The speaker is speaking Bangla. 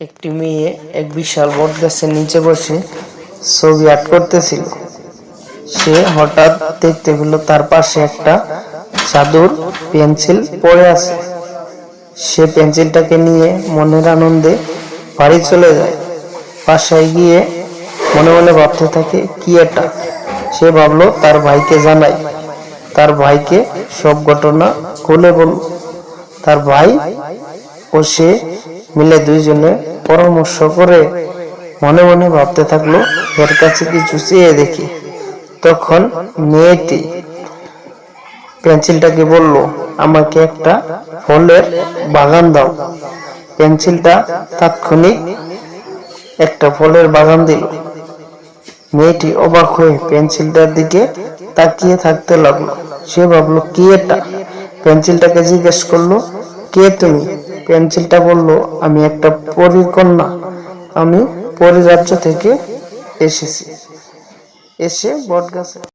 একটি মেয়ে, এক বিশাল বট গাছের নিচে বসে ছবি আর্ট করতেছিল। সে হঠাৎ দেখতে পেল তার পাশে একটা চাদর পেন্সিল পড়ে আছে। সে পেন্সিলটাকে নিয়ে মনের আনন্দে বাড়ি চলে যায়। বাসায় গিয়ে মনে মনে ভাবতে থাকে, কি এটা? সে ভাবলো, তার ভাইকে জানায় তার ভাইকে সব ঘটনা খুলে বলল। তার ভাই ও সে মিলে দুইজনে পরামর্শ করে মনে মনে ভাবতে থাকল, এর কাছে কিছু চেয়ে দেখি। তখন মেয়েটি পেন্সিলটাকে বলল, আমাকে একটা ফলের বাগান দাও। পেন্সিলটা তাৎক্ষণিক একটা ফলের বাগান দিল। মেয়েটি অবাক হয়ে পেন্সিলটার দিকে তাকিয়ে থাকতে লাগল। সে ভাবলো, কি এটা? পেন্সিলটাকে জিজ্ঞেস করল কে তুমি? পেন্সিলটা বলল, আমি একটা পরীর কন্যা আমি পরিরাজ্য থেকে এসেছি। এসে বট গাছে